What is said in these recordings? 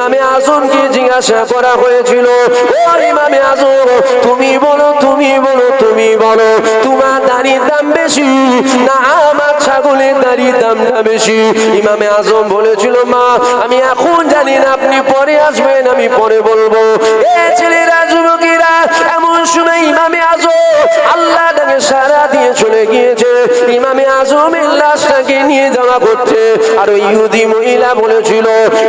ইমামে আজমকে জিজ্ঞাসা করা হয়েছিল ও ইমামে আজম, তুমি বলো তুমি বলো তুমি বলো, তোমার দাড়ির দাম বেশি না আমার ছাগলের দাড়ির দামটা বেশি? ইমামে আজম বলেছিল, মা, আমি এখন জানি না, আপনি পরে আসবেন, আমি পরে বলব। এ ছেলেরা, যুবকেরা, এমন সময় ইমামে আজম আল্লাহ তাকে সারা দিয়ে চলে গিয়েছে। ইমামে আজমের লাশটাকে নিয়ে যাওয়া করছে। আর ওই ইহুদি মহিলা বলেছিল,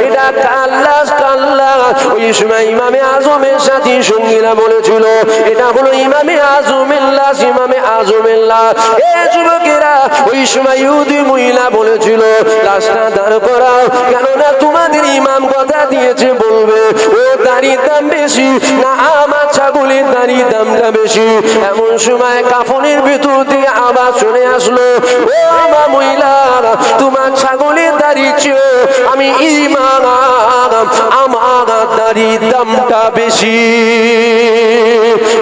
এটা কাল্লাস কাল্লা ওই সময় ইমামে আজমের সাথী সঙ্গীরা বলেছিল, এটা হলো ইমামে আজমের লাশ, ইমামে আজমের লাশ। এ যুবকেরা, ওই সময় ইহুদি মহিলা বলেছিল, লাশটা দাঁড় করাও, কেননা তোমাদের ইমাম কথা দিয়েছে বলবে। ও দাড়ির দাম বেশি, না আমার ছাগলের দাড়ির দামটা বেশি। এমন সময় কাফনের ভেতর থেকে আবার চলে আসলো, ও আমার মহিলার, তোমার ছাগলের দাড়ি চেয়ে আমি ইমাম আমার দামটা বেশি।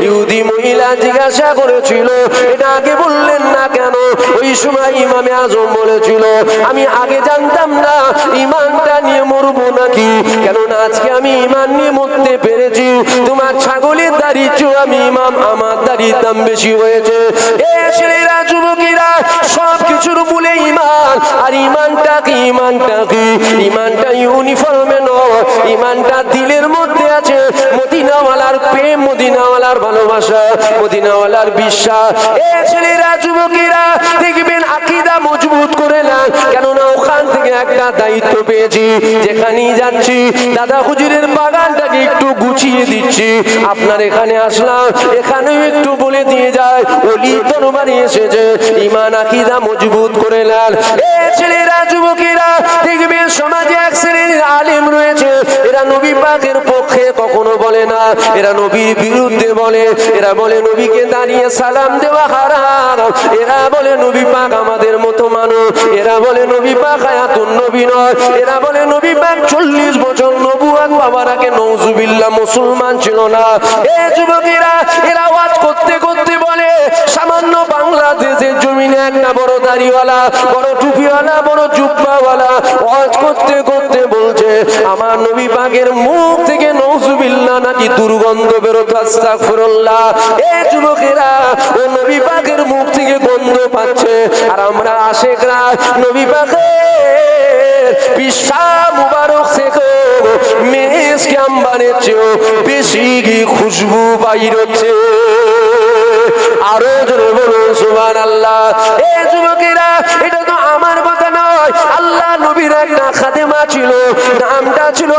ইহুদি মহিলা জিজ্ঞাসা করেছিল, এটা আগে বললেন না কেন? ওই সময় ইমামে আজম বলেছিল, আমি আগে জানতাম না, ইমানটা নিয়ে মরবো নাকি? কেননা আজকে আমি ইমান নিয়ে মরতে পেরেছি। তোমার ছাগলের দাড়ি চেয়েও আমি ইমাম, আমার দাড়ির দাম বেশি হয়েছে। ছেলেরা, যুবকেরা সব কিছুর ইমান। আর ইমানটা কি ইমানটা কি? ইমানটা ইউনিফর্মে নয়, ইমানটা দিলের মধ্যে আছে। মদিনাওয়ালার প্রেম, মদিনাওয়ালার ভালোবাসা, মদিনাওয়ালার বিশ্বাস। এ ছেলেরা, যুবকেরা, দেখবেন আকিদা মজবুত করে না কেননা থেকে একটা দায়িত্ব পেয়েছি, যেখানেই যাচ্ছি, দাদা হুজুরের বাগানটাকে একটু গুছিয়ে দিচ্ছি। আপনার এখানে আসলাম, এখানেও একটু বলে দিয়ে যায়, অলি দরবারে এসেছে ইমান আকিদা মজবুত করে নেন। এ ছেলেরা, যুবকেরা দেখবেন সমাজে এক শ্রেণির আলেম রয়েছে, এরা নবী পাকের পক্ষে কখনো বলে না, এরা নবীর বিরুদ্ধে বলে, এরা বলে নবীকে দাঁড়িয়ে সালাম দেওয়া হারাম, এরা বলে নবী পাক আমাদের মতো মানুষ, এরা বলে নবী পাক আয়াতুন নবী নয়। এরা বলে, নবী পাক চল্লিশ বছর নবুয়াত বাবার আগে নৌজুবিল্লাহ মুসলমান ছিল না। এ যুবকেরা, এরা ওয়াজ করতে করতে বলে, সামান্য বাংলাদেশের জমিনে একটা বড় দাড়িওয়ালা, বড় টুপিওয়ালা, বড় জুব্বাওয়ালা ওয়াজ করতে করতে বলছে, আমার নবী পাকের মুখ থেকে নৌজুবিল্লাহ নাকি দুর্গন্ধ বেরোতো আস্তাগফিরুল্লাহ। এ যুবকেরা, ও নবী পাকের মুখ থেকে গন্ধ পাচ্ছে। আর আমরা আশেকরা নবী পাকের চেয়েও বেশি খুশবু বাইর হচ্ছে আরও জোরে বলুন আল্লাহ এ যুবকেরা, এটা তো আমার কথা আল্লাহ নবীর একটা খাদেমা ছিল, নামটা ছিল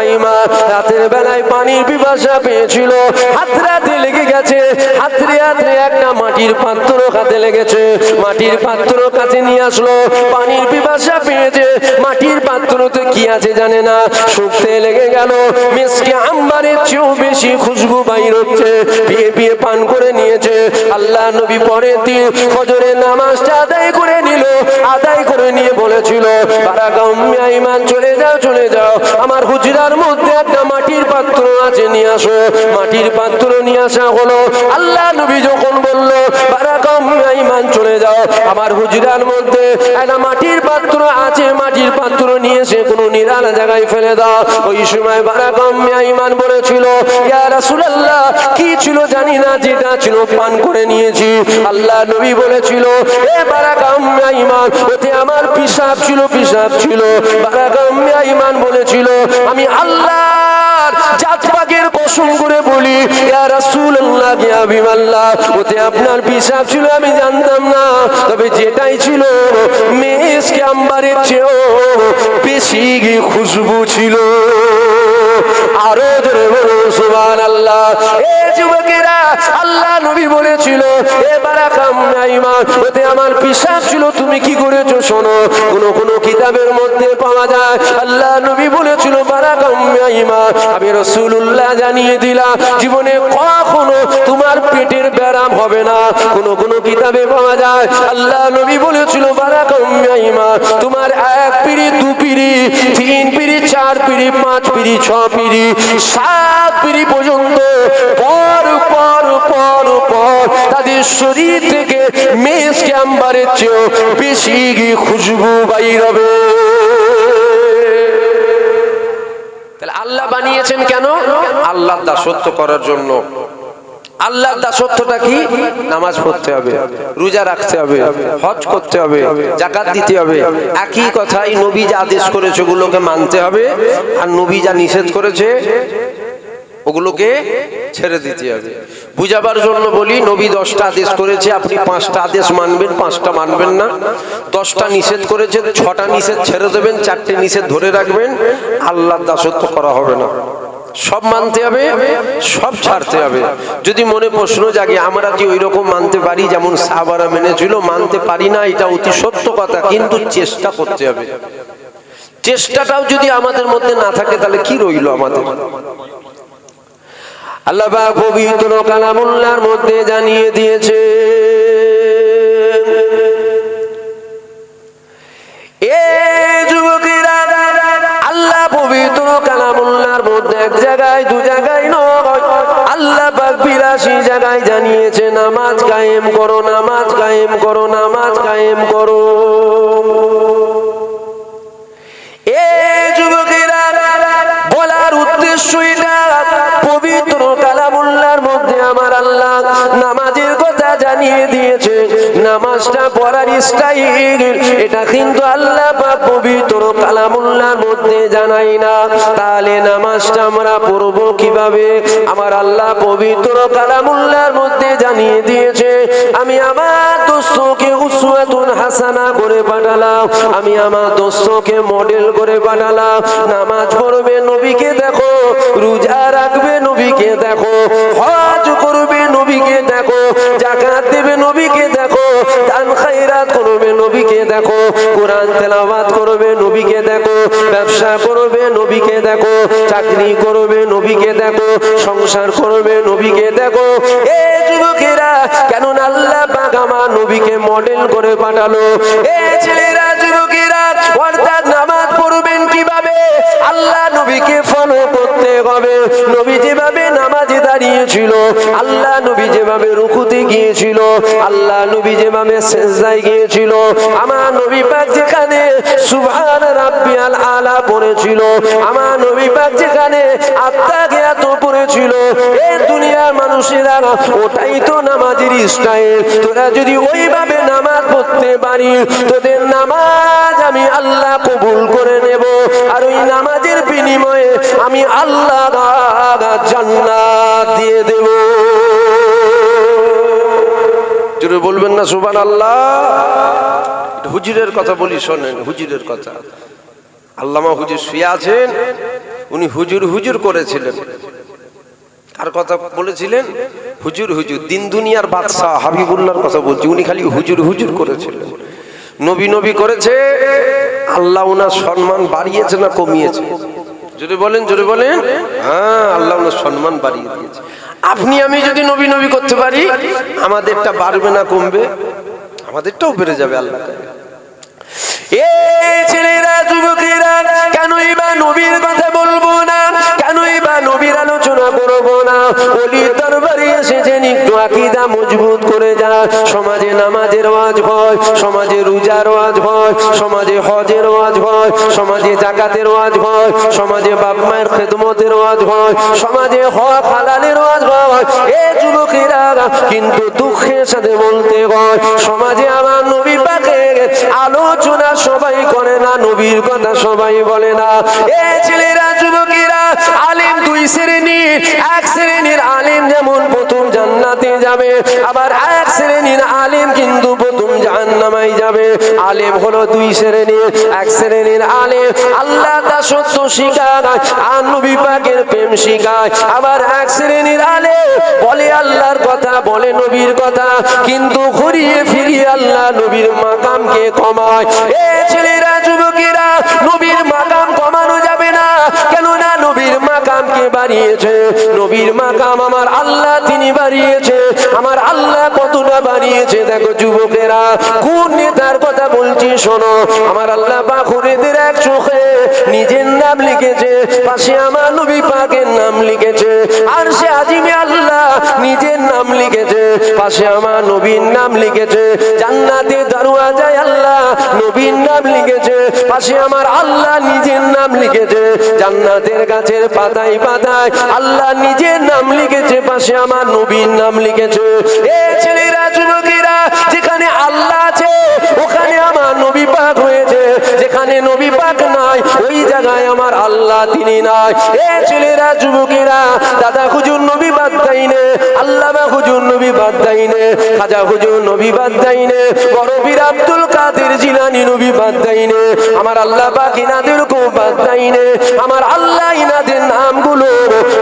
আইমা। রাতের বেলায় পানির পিপাসা পেয়েছিল হাতরাতে লেগে গেছে, হাতরে হাতরে একটা মাটির পাত্র হাতে লেগেছে। মাটির পাত্র কাছে নিয়ে আসলো, পানির পিপাসা পেয়েছে। মাটির পাত্রতে কি আছে জানে না। শুকতে লেগে গেল, মিসকে আম্বারের চেয়েও বেশি খুশবু বাইর হচ্ছে। বিয়ে বিয়ে পান করে নিয়েছে। আল্লাহ নবী পরে দিন নামাজটা আদায় করে নিল। আদায় করে নিয়ে বলেছিল ইমান, চলে যাও চলে যাও। আমার হুজরার মধ্যে একটা মাটির পাত্র আছে, নিয়ে আসো। মাটির পাত্র নিয়ে আসা হলো। আল্লাহ নবী যখন বলল চলে যাও। আমার হুজরার মধ্যে একটা মাটির পাত্র আছে, মাটির পাত্র নিয়ে এসে কোনো নিরালা জায়গায় ফেলে দাও। ওই সময় বারাকাম্যা ইমান বলেছিল, ইয়া কি ছিল জানি না, যেটা ছিল পান করে নিয়েছি। আল্লাহ নবী বলেছিল, এ বারাকাম্যা ইমান ওতে আমার পিসাব ছিল পিসাব ছিল। বারাকাম্যা ইমান বলেছিল, আমি আল্লাহর জাত পাকের কসম করে বলি রাসূলুল্লাহ ওতে আপনার পিসাব ছিল, আমি জানতাম না। তবে যেটাই ছিল মেসকে আম্বারের চেয়েও বেশি খুশবু ছিল। আরও ধরে বলুন সুবান আল্লাহ এ যুবকেরা, আল্লাহ নবী বলেছিল, এ বারাকাম ওতে আমার পিসাব ছিল, তুমি কি করেছ শোনো? কোন কোন কিতাবের মধ্যে পাওয়া যায়, আল্লাহ নবী বলেছিল বারাকাম নাইমান আমি রাসূলুল্লাহ জানিয়ে দিলাম, জীবনে কখনো তোমার পেটের ব্যারাম হবে না। কোন কোন কিতাবে পাওয়া যায়, আল্লাহ নবী বলেছিল বারাকাম নাইমান তোমার এক পিড়ি, দু পিড়ি, তিন পিড়ি, চার পিড়ি, পাঁচ পিড়ি, ছ পিড়ি, সাত পিড়ি পর্যন্ত, পর পর পর পর, তাদের শরীর থেকে মেষ ক্যাম্বারের চেয়েও বেশি খুশবু বাইর হবে আল্লাহ বানিয়েছেন কেন? আল্লাহর দাসত্ব করার জন্য। আল্লাহর দাসত্বটা কি? নামাজ পড়তে হবে, রোজা রাখতে হবে, হজ করতে হবে, জাকাত দিতে হবে। একই কথাই নবী যা আদেশ করেছে ওগুলোকে মানতে হবে, আর নবী যা নিষেধ করেছে ওগুলোকে ছেড়ে দিতে হবে। বুঝাবার জন্য বলি, নবী দশটা আদেশ করেছে, আপনি পাঁচটা আদেশ মানবেন, পাঁচটা মানবেন না। দশটা নিষেধ করেছে, ছটা নিষেধ ছেড়ে দেবেন, চারটে নিষেধ ধরে রাখবেন, আল্লাহর দাসত্ব করা হবে না। সব মানতে হবে, সব ছাড়তে হবে। যদি মনে প্রশ্ন জাগে, আমরা কি ওই রকম মানতে পারি, যেমন সাহাবারা মেনেছিল, মানতে পারি না, এটা অতি সত্য কথা, কিন্তু চেষ্টা করতে হবে। চেষ্টাটাও যদি আমাদের মধ্যে না থাকে, তাহলে কি রইল আমাদের? আল্লাহ পবিত্র কালামুল্লাহর মধ্যে জানিয়ে দিয়েছে মধ্যে এক জায়গায় আল্লাহ জায়গায় জানিয়েছে নামাজ কায়েম করো, নামাজ কায়েম করো, নামাজ কায়েম করো। জানিয়ে দিয়েছে, নামাজটা পড়ার স্টাইল। এটা কিন্তু আল্লাহ বা পবিত্র কালামুল্লার মধ্যে জানাই না। তাহলে নামাজটা আমরা পড়ব কীভাবে? আমার আল্লাহ পবিত্র কালামুল্লার মধ্যে জানিয়ে দিয়েছে, আমি আমার দোস্তকে উসওয়াতুন হাসানা করে পাঠালাম, আমি আমার দোস্তকে মডেল করে পাঠালাম। নামাজ পড়বে নবীকে দেখো, রোজা রাখবে নবীকে দেখো, হজ করবে নবীকে দেখো দেবে নবীকে দেখো, দান খায়রাত করবে নবীকে দেখো, কোরআন তেলাওয়াত করবে নবীকে দেখো, ব্যবসা করবে নবীকে দেখো, চাকরি করবে নবীকে দেখো, সংসার করবে নবীকে দেখো। এ যুবকেরা কেন আল্লাহ পাক আমার নবীকে মডেল করে পাঠালো। এ ছেলেরা, যুবকেরা, অর্থাৎ নামাজ পড়বেন কীভাবে? আল্লাহ নবীকে ফলো করতে হবে। নবী যেভাবে দাঁড়িয়েছিল আল্লাহ নবী যেভাবে রুকুতে গিয়েছিল, আল্লাহ নবী যেভাবে সেজদায় গিয়েছিল, আমার নবী পাক যেখানে সুবহান রাব্বিয়াল আলা পড়েছিল, আমার নবী পাক যেখানে আত্মাকে এত পড়েছিল, এই দুনিয়ার মানুষেরা ওটাই তো নামাজের স্টাইল। তোরা যদি ওইভাবে নামাজ পড়তে পারি, তোদের নামাজ আমি আল্লাহ কবুল করে নেব, আর ওই নামাজের বিনিময়ে আমি আল্লাহ জান্নাত জোরে বলবেন না সুবান আল্লাহ হুজুরের কথা বলি, শোনেন, হুজুরের কথা। আল্লামা হুজুর শুয়ে আছেন, উনি হুজুর হুজুর করেছিলেন। কার কথা বলেছিলেন? হুজুর হুজুর, দিন দুনিয়ার বাদশাহ হাবিবুল্লাহর কথা বলছি, উনি খালি হুজুর হুজুর করেছিলেন। নবী নবী করেছে, আল্লাহ ওনার সম্মান বাড়িয়েছে না কমিয়েছে? যদি বলেন যদি বলেন। হ্যাঁ আল্লাহ ওনার সম্মান বাড়িয়ে দিয়েছে। আপনি, আমি যদি নবী নবী করতে পারি, আমাদেরটা বাড়বে না, কমবে। আমাদেরটাও বেড়ে যাবে আল্লাহ এ ছেলেরা, যুবকেরা, কেনই বা নবীর কথা বলব না? কেনই বা নবীর আলোচনা করব না? অলির দরবারে এসেছেন, একটু আকিদা মজবুত করে যা সমাজে নামাজের ওয়াজ হয়, সমাজে রোজার ওয়াজ হয়, সমাজে হজের ওয়াজ হয়, সমাজে জাকাতের ওয়াজ হয়, সমাজে বাপ মায়ের খেদমতের ওয়াজ হয়, সমাজে হক হালালের ওয়াজ হয়। এ যুবকেরা কিন্তু দুঃখের সাথে বলতে হয়, সমাজে আমার নবী পাকে আলোচনা সবাই করে না, নবীর কথা সবাই বলে না। এ ছেলেরা, যুবকেরা, আলিম দুই শ্রেণির, এক শ্রেণির আলিম যেমন প্রথম জান্নাতে যাবে আবার এক শ্রেণির আলিম কিন্তু প্রথম জাহান্নামাই যাবে। আলেম হলো দুই শ্রেণির। এক শ্রেণির আলেম আল্লাহ তা সত্য শিখায়, আর নবী পাকের প্রেম শিখায়। আবার এক শ্রেণির আলেম বলে আল্লাহর কথা, বলে নবীর কথা, কিন্তু ঘুরিয়ে ফিরিয়ে আল্লাহ নবীর মাকামকে কমায় এ ছেলেরা মাকামকে বাড়িয়েছে, নবীর মাকাম আমার আল্লাহ তিনি বাড়িয়েছে, আমার আল্লাহ কতটা বাড়িয়েছে, দেখো যুবকেরা, কোন নেতার কথা বলছি শোনো, আমার আল্লাহ বাখুরেদের এক চোখে নিজের নাম লিখেছে, পাশে আমার নবী পাকের নাম লিখেছে, আর সে আজিমে আল্লাহ নিজের নাম লিখেছে, পাশে আমার নবীর নাম লিখেছে জান্নাতে দরওয়াজায় আল্লাহ নবীর নাম লিখেছে, পাশে আমার আল্লাহ নিজের নাম লিখেছে, জান্নাতের গাছের পাতায় পাতায় আল্লাহ নিজের নাম লিখেছে, পাশে আমার নবীর নাম লিখেছে। এ ছেলেরা যুবকেরা যেখানে আল্লাহ আছে, ওখানে আমার নবী পাক হয়েছে। যেখানে নবী পাক নাই, ওই জায়গায় আমার আল্লাহ তিনি নাই। এ ছেলেরা যুবকেরা দাদা হুজুর নবী বাদ দেয়নি আল্লাহ বা হুজুর নবী বাদ দেয়নি। খাজা হুজুর নবী বাদ দেয়নি, বড় বীর আব্দুল কাদের জিলানি নবী বাদ দেয়নি, আমার আল্লাহ পাক ইনাদেরকেও বাদ দেয়নি, আমার আল্লাহ ইনাদের নামগুলো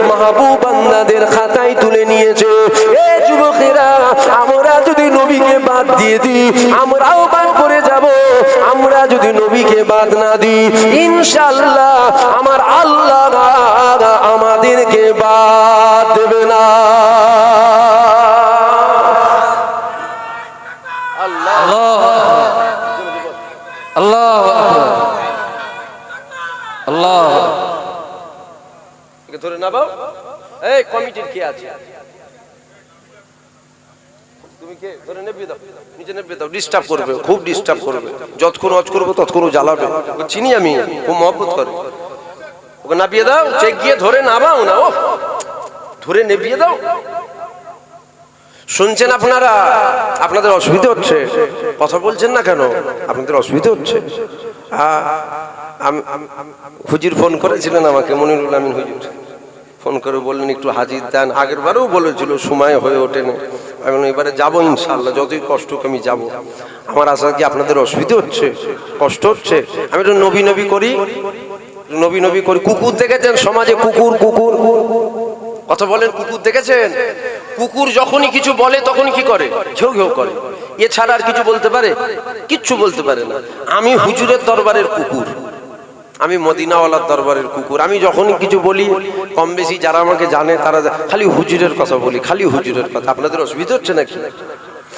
মাহবুব বান্দাদের খাতায় তুলে নিয়েছে। এ যুবকেরা, আমরা যদি নবীকে বাদ দিয়ে দিই, আমরাও বাদ করে যাব, আমরা যদি নবীকে বাদ না দিই ইনশাল্লাহ আমার আল্লাহ আমাদেরকে বাদ দেবে না। ধরে না বাউ এই কমিটির আছে? ধরে দাও। দাও। ডিস্টার্ব খুব ডিস্টার্ব করবে। যতক্ষণ করব জ্বালাবে। চিনি আমি খুব করে। ওকে দাও চেক গিয়ে ধরে নামাও না। ও ধরে নেবিয়ে দাও। শুনছেন আপনারা? আপনাদের অসুবিধা হচ্ছে? কথা বলছেন না কেন? আপনাদের অসুবিধা হচ্ছে? হুজুর ফোন করেছিলেন আমাকে, মনিরুল আমিন হুজুর। ফোন করে বললেন, একটু হাজির দেন। আগের বারেও বলেছিল, সময় হয়ে ওঠেনি আমি এবারে যাব ইনশাল্লাহ যতই কষ্ট আমি যাব। আমার আশা কি আপনাদের অসুবিধা হচ্ছে? কষ্ট হচ্ছে? আমি একটু নবী নবী করি, নবী নবী করি। কুকুর দেখেছেন? সমাজে কুকুর কুকুর। কথা বলেন, কুকুর দেখেছেন? কুকুর যখনই কিছু বলে, তখনই কি করে? ঘেউ ঘেউ করে। এছাড়া আর কিছু বলতে পারে? কিচ্ছু বলতে পারে না। আমি হুজুরের দরবারের কুকুর। আমি মদিনাওয়ালার দরবারের কুকুর। আমি যখনই কিছু বলি কম বেশি যারা আমাকে জানে, তারা খালি হুজুরের কথা বলি, খালি হুজুরের কথা। আপনাদের অসুবিধা হচ্ছে নাকি?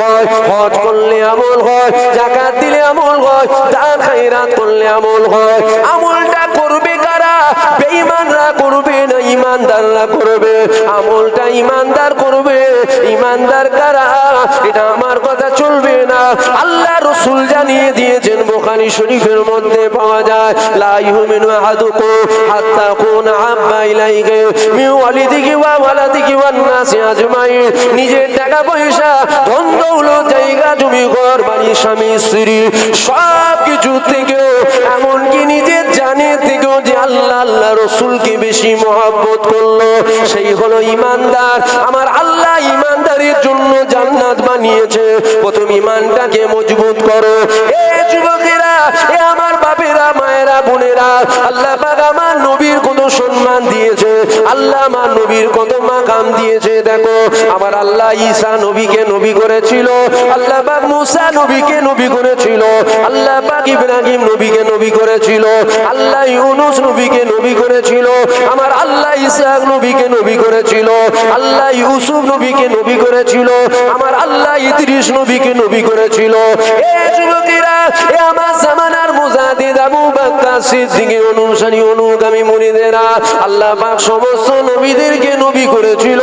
হয় করলে আমল হয়, জাকাত দিলে আমল হয়, দান খায়রাত করলে আমল হয়। আমলটা করবে কারা? বেঈমানরা করবে না ইমানদাররা করবে? আমলটা ইমানদার করবে। ইমানদার কারা? এটা আমার কথা চলবে না। আল্লাহ রসুল জানিয়ে দিয়েছেন, বোখারি শরীফের মধ্যে পাওয়া যায়, লা ইউমিনু আহাদুকুম হাত্তা কুনা আব্বা ইলাইহি, মিন ওয়ালিদিহি ওয়া ওয়ালাদিহি ওয়ান নাসি আজমাইন। নিজের টাকা পয়সা ধন দৌলত জায়গা, জমি, ঘর, বাড়ি, স্বামী, স্ত্রী সব কিছু থেকে এমনকি নিজের জানে থেকেও যে আল্লাহ আল্লাহ রসুলকে বেশি মহাব্বত করল, সেই হলো ইমানদার। আমার আল্লাহ ইমানদারের জন্য জান্নাত বানিয়েছে। প্রথম ইমানটাকে মজবুত করো। এ যুবকেরা, এ আমার বাপেরা, মায়েরা, বোনেরা দিয়েছে। আল্লাহ আমার নবীর কত মাকাম দিয়েছে, দেখো। আমার আল্লাহ ঈসা নবীকে নবী করেছিল, আল্লাহ পাক মুসা নবীকে নবী করেছিল, আল্লাহ পাক ইব্রাহিম নবীকে নবী করেছিল, আল্লাহ ইউনুস নবীকে নবী করেছিল, আমার আল্লাহ ইসহাক নবীকে নবী করেছিল, আল্লাহ ইউসুফ নবীকে নবী করেছিল, আমার আল্লাহ ইদ্রিস নবীকে নবী করেছিল। এ যুবকেরা, এ আমার জামানার মুজাদিদ আবু বকর সিদ্দিকের অনুসারী, অনুগামী মুরিদেরা, আল্লাহ পাক সমস্ত নবীদেরকে নবী করেছিল,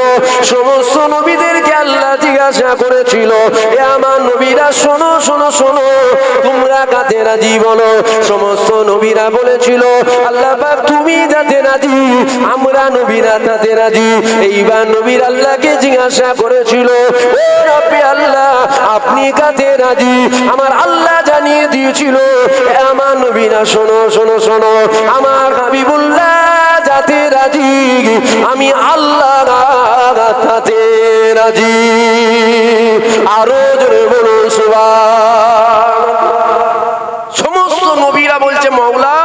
সমস্ত নবীদেরকে আল্লাহ জিজ্ঞাসা করেছিল, এ আমার নবীরা, শোনো শোনো শোনো, তোমরা কাতে রাজি বলো। সমস্ত নবীরা বলেছিল, আল্লাহ পাক, তুমি যাতে রাজি, আমরা নবীরা তাতে রাজি। এইবার নবীর আল্লাহকে জিজ্ঞাসা করেছিল, ও রব্বি আল্লাহ, আপনি কাতে রাজি? আমার আল্লাহ জানিয়ে দিয়েছিল আমার নবীরা, শোনো শোনো শোনো, আমার রাজি আমি আল্লাহ তাতে রাজি। আরও জোরে বলুন সুবহান সমস্ত নবীরা বলছে মৌলা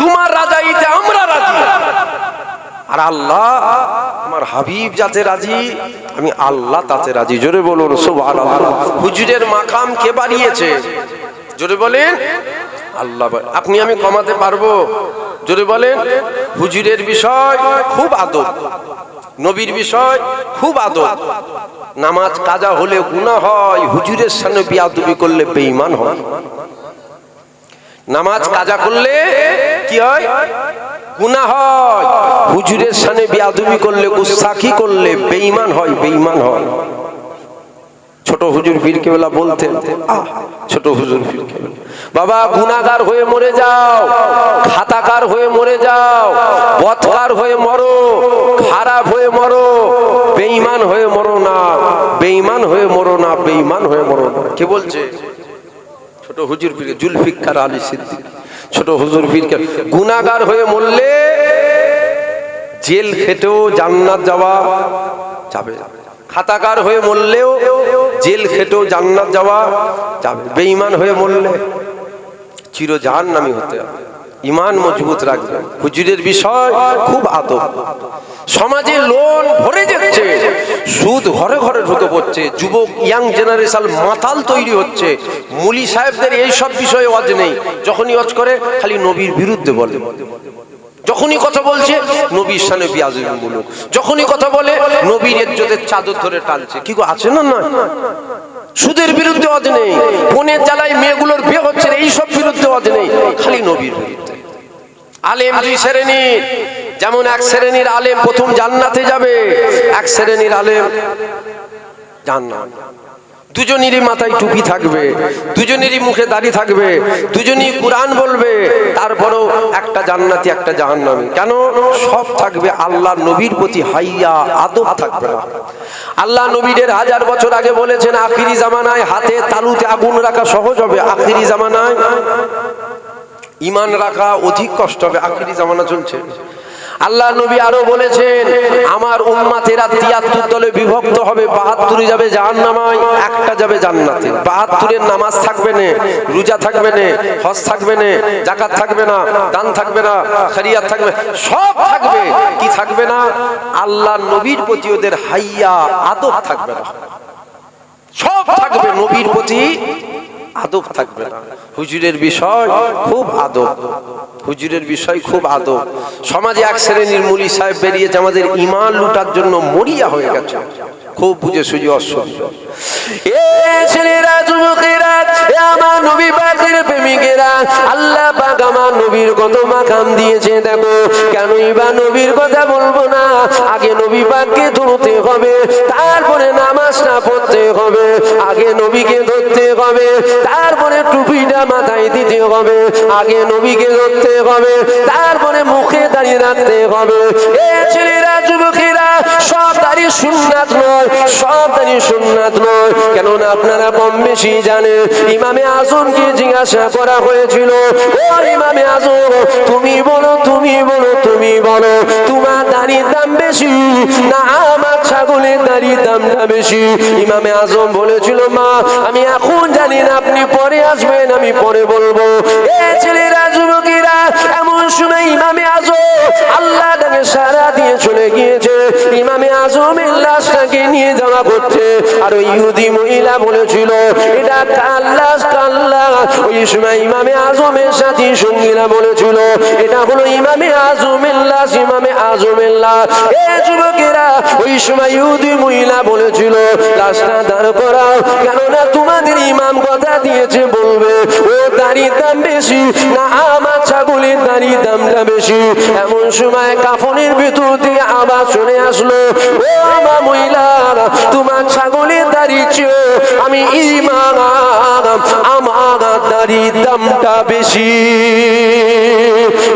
তোমার রাজাইতে আমরা রাজি। আর আল্লাহ, আমার হাবিব যাতে রাজি, আমি আল্লাহ তাতে রাজি। জোরে বলুন, সুবহানাল্লাহ। হুজুরের মাকাম কে বাড়িয়েছে? জোরে বলেন। আল্লাহ, আপনি আমি কমাতে পারব? জোরে বলেন, হুজুরের বিষয় খুব আদব, নবীর বিষয় খুব আদব। নামাজ কাজা হলে গুনাহ হয়, হুজুরের সামনে বিয়াদবি করলে বেঈমান হয়। নামাজ কাজা করলে কি হয়? গুনা হয়, হুজুরের সামনে বিয়াদবি করলে, গুস্তাখি করলে বেঈমান হয় বেঈমান হয়। ছোট হুজুর পীর কেবলা বলতেন ছোট হুজুর পীর কেবলা বাবা গুনাগার হয়ে মরে যাও, খাতাকার হয়ে মরে যাও পথকার হয়ে মরো, খারাপ হয়ে মরো, বেঈমান হয়ে মরো না, বেঈমান হয়ে মরো না, বেঈমান হয়ে মরো না। কে বলছে? ছোট হুজুর পীর জুলফিকার আলী সিদ্দিক। ছোট হুজুর পীর গুনাগার হয়ে মরলে জেল খেটেও জান্নাত যাওয়া যাবে খাতাকার হয়ে মরলেও জেল খেটেও জান্নাত যাওয়া যাবে বেঈমান হয়ে মরলে চির জাহান্নামী হতে হবে। ইমান মজবুত রাখবে। হুজুরের বিষয় খুব আদব। সমাজে লোন ভরে যাচ্ছে, সুদ ঘরে ঘরে ঢুকে পড়ছে, যুবক, ইয়াং জেনারেশন মাতাল তৈরি হচ্ছে। মুলি সাহেবদের এই সব বিষয়ে ওয়াজ নেই। যখনই ওয়াজ করে, খালি নবীর বিরুদ্ধে বলে। যখনই কথা বলছে, নবীর সামনে বিয়াজুল যখনই কথা বলে, নবীর ইজ্জতের চাদর ধরে টানছে। কি আছে না না সুদের বিরুদ্ধে অজ নেই। ফোনের জ্বালায় মেয়েগুলোর বিয়ে হচ্ছে না, এইসব বিরুদ্ধে অজ নেই। খালি নবীর আলেম দুই শ্রেণির। যেমন এক শ্রেণির আলেম প্রথম জান্নাতে যাবে এক শ্রেণির আলেম জান্নাত দুজনেরই মাথায় টুপি থাকবে, দুজনেরই মুখে দাড়ি থাকবে, দুজনই কোরআন বলবে, তারপরও একটা জান্নাতি, একটা জাহান্নামী। কেন? সব থাকবে আল্লাহ নবীর প্রতি হাইয়া আদব থাকবে না। আল্লাহ নবীদের হাজার বছর আগে বলেছেন, আখিরি জামানায় হাতে তালুতে আগুন রাখা সহজ হবে, আখিরি জামানায় ইমান রাখা অধিক কষ্ট হবে। আখিরি জামানা চলছে। আল্লাহ নবী আরও বলেছেন, আমার উম্মাতেরা তিয়াত্তর দলে বিভক্ত হবে বাহাত্তরে যাবে জাহান্নামায়, একটা যাবে জান্নাতে। বাহাত্তরের নামাজ থাকবে না, রোজা থাকবে না, হজ থাকবে না জাকাত থাকবে না, দান থাকবে না, খারিয়াত থাকবে সব থাকবে। কি থাকবে না? আল্লাহ নবীর প্রতি ওদের হাইয়া আদব থাকবে না। সব থাকবে নবীর প্রতি আদব থাকবে না হুজুরের বিষয় খুব আদব। হুজুরের বিষয় খুব আদব। সমাজে এক শ্রেণির মুলি সাহেব বেরিয়েছে আমাদের ইমান লুটার জন্য মরিয়া হয়ে গেছে। খুব বুঝে সুঝে অসুবিধা তারপরে নামাজটা পড়তে হবে, আগে নবীকে ধরতে হবে, তারপরে টুপিটা মাথায় দিতে হবে, আগে নবীকে ধরতে হবে, তারপরে মুখে দাঁড়িয়ে রাখতে হবে। এ ছেলেরা যুবকেরা সব দাঁড়িয়ে সুন্নাত নয়, সব দাঁড়িয়ে সুন্নাত নয়। আপনারা কম বেশি ইমামে আজমকে জিজ্ঞাসা করা হয়েছিল ইমামে আজম, তুমি বলো তুমি বলো তুমি বলো, তোমার দাম বেশি না আমার ছাগলের দামটা বেশি? ইমামে আজম বলেছিল, মা, আমি এখন জানি না, আপনি পরে আসবেন, আমি পরে বলব। এ ছেলেরা, যুবকেরা, এমন সময় ইমামে আজম আল্লাহ তাকে সারা দিয়ে চলে গিয়েছে। ইমামে আজমের লাশটাকে নিয়ে যাওয়া করছে, আর ওই ইহুদি মহিলা বলেছিল এটা কাল্লাস কাল্লা ওই সময় ইমামে আজমের সঙ্গীরা বলেছিল, এটা হলো ইমামে ইমামে এ যুবকেরা ওই সময় মহিলা বলেছিল দাঁড় করাও, কেননা তোমাদের ইমাম কথা দিয়েছে বলবে, ও দাম বেশি না আমার ছাগলের দামটা বেশি। এমন সময় কাফনের ভিতর দিয়ে আবার চলে আসলো, ও আমার মহিলার, তোমার ছাগলের দাড়ি চেয়ে আমি ইমাম, আমার দাড়ির দামটা বেশি।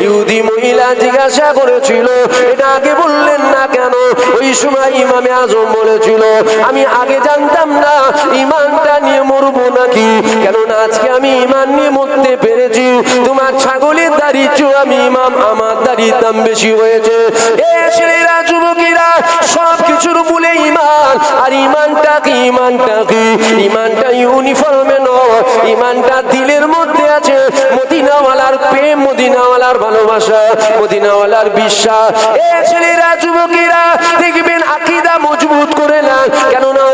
ইহুদি মহিলা জিজ্ঞাসা করেছিল, এটা আগে বললেন না কেন? ওই সময় ইমামে আজম বলেছিল, আমি আগে জানতাম না ইমানটা নিয়ে মরবো নাকি। কেননা আজকে আমি ইমান নিয়ে মরতে পেরেছি। তোমার ছাগলের দাড়ি চেয়ে আমি ইমাম, আমার দাড়ির দাম বেশি হয়েছে। এ ছেলেরা, যুবকেরা সব কিছুর মূলে ইমান। আর ইমানটা কি ইমানটা ইউনিফর্মে নয়, ইমানটা দিলের মধ্যে আছে। মদিনাওয়ালার প্রেম, মদিনাওয়ালার ভালোবাসা, মদিনাওয়ালার বিশ্বাস। এ ছেলেরা, যুবকেরা, দেখবেন আকিদা মজবুত করে না কেননা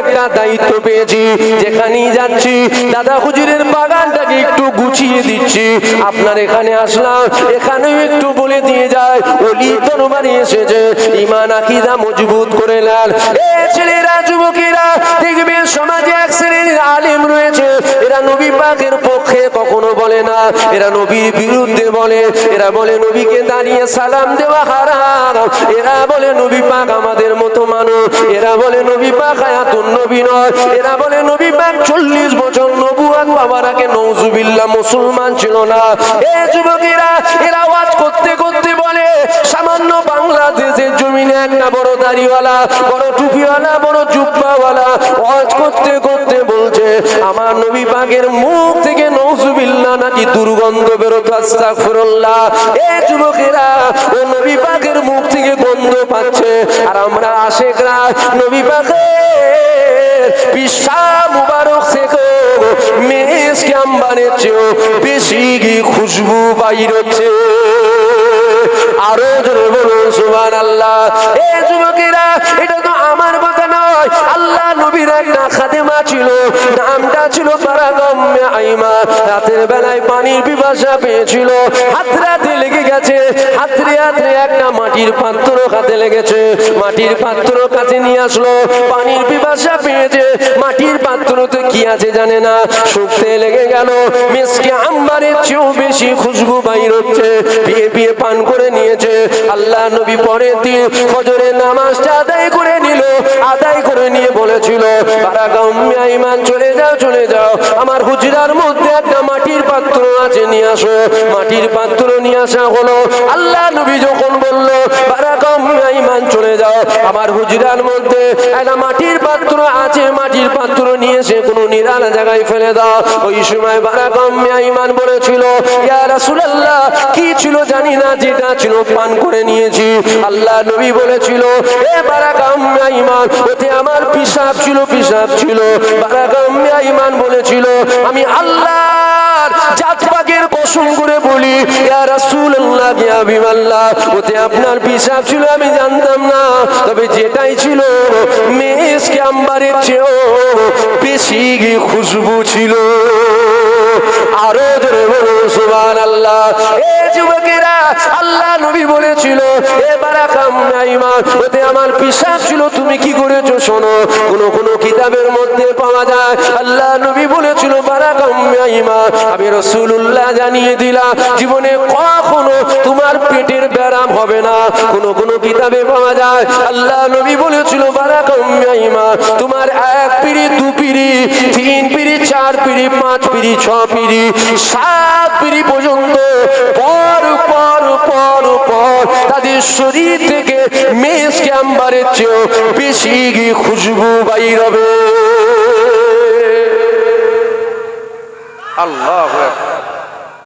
একটা দায়িত্ব পেয়েছি। যেখানেই যাচ্ছি, দাদা হুজুরের বাগানটাকে একটু গুছিয়ে দিচ্ছি। আপনার এখানে আসলাম, এখানেও একটু বলে দিয়ে যায়, অলি তরবারি এসেছে। ইমান আকিদা মজবুত করে নেন। এ ছেলেরা, যুবকেরা দেখবেন সমাজে এক শ্রেণির আলেম রয়েছে। এরা নবী পাকের পক্ষে কখনো বলে না। এরা নবীর বিরুদ্ধে বলে। এরা বলে, নবীকে দাঁড়িয়ে সালাম দেওয়া হারাম। এরা বলে, নবী পাক মানুষ এরা বলে নবী পাক হায়াতুন নবী নয়। এরা বলে নবী পাক চল্লিশ বছর নবুয়াত বাবার আগে নৌজুবিল্লাহ মুসলমান ছিল না। এ যুবকেরা, এরা ওয়াজ করতে করতে বলে, সামান্য বাংলাদেশের জমিনে একটা বড় দাড়িওয়ালা, বড় টুপিওয়ালা, বড় জুব্বাওয়ালা, ওয়াজ করতে করতে বলছে আমার নবী মুখ থেকে নাকি দুর্গন্ধ বেরোতো যুবকেরা, ও নবী মুখ থেকে গন্ধ পাচ্ছে। আর আমরা আশেকরা, নবী মুবারক থেকে মেসকে আম্বানের চেয়েও বেশি খুশবু বাইর হচ্ছে আরও জোরে বলুন সুবহান আল্লাহ এ যুবকেরা, এটা তো আমার কথা নয় আল্লাহ নবীর একটা খাদেমা ছিল নামটা ছিল পারাগম্যে আইমা রাতের বেলায় পিপাসা পেয়েছিল। লেগে গেছে। হাতরে হাতরে একটা মাটির পাত্র লেগেছে। মাটির পাত্র কাছে নিয়ে আসলো। পানির পিপাসা পেয়েছে। মাটির পাত্রতে কি আছে জানে না। শুকতে লেগে গেল। আম্বারের চেয়েও বেশি খুশবু বাইর হচ্ছে। বিয়ে বিয়ে পান করে নিয়েছে। আল্লাহ নবী পরের দিন নামাজটা আদায় করে নিল। আদায় করে নিয়ে বলেছিল ইমান চলে যাও চলে যাও। আমার হুজরার মধ্যে একটা মাটির পাত্র আছে নিয়ে আসো, মাটির পাত্র নিয়ে আসা হলো। আল্লাহ নবী যখন বলল বারাকম ইমান চলে যাও। আমার হুজরার মধ্যে একটা মাটির পাত্র আছে, মাটির পাত্র নিয়ে এসে কোনো নিরালা জায়গায় ফেলে দাও। ওই সময় বারাকাম্যা ইমান বলেছিল, ইয়া কি ছিল জানি না, যেটা ছিল পান করে নিয়েছি। আল্লাহ নবী বলেছিল, এ বারাকাম্যা ইমান ওতে আমার পিসাব ছিল পিসাব ছিল। বারাকাম্যা ইমান বলেছিল, আমি আল্লাহর জাত পাকের কসম করে বলি, ইয়া রাসূলুল্লাহ ইয়া হাবিবাল্লাহ, ওতে আপনার পিসাব ছিল, আমি জানতাম না। তবে যেটাই ছিল মেসকে আম্বারের চেয়েও বেশি খুশবু ছিল। আরও জোরে বলুন সুবহানাল্লাহ। এ যুবকের আল্লাহ নবী বলেছিল এ বারাকাম নাইমান ওতে আমার পিসাব ছিল, তুমি কি করেছ শোনো? কোন কোন কিতাবের মধ্যে পাওয়া যায়, আল্লাহ নবী বলেছিল, বারাকাম নাইমান আমি রাসূলুল্লাহ জানিয়ে দিলাম, জীবনে কখনো তোমার পেটের ব্যারাম হবে না। কোন কোন কিতাবে পাওয়া যায়, আল্লাহ নবী বলেছিল, বারাকাম নাইমান তোমার এক পিড়ি, দু পিড়ি, তিন পিড়ি, চার পিড়ি, পাঁচ পিড়ি, ছ পিড়ি, সাত পিড়ি পর্যন্ত পর পর পর পর তাদের শরীর থেকে মেষ ক্যাম্বারের চেয়েও বেশি খুশবু বাইর হবে। আল্লাহ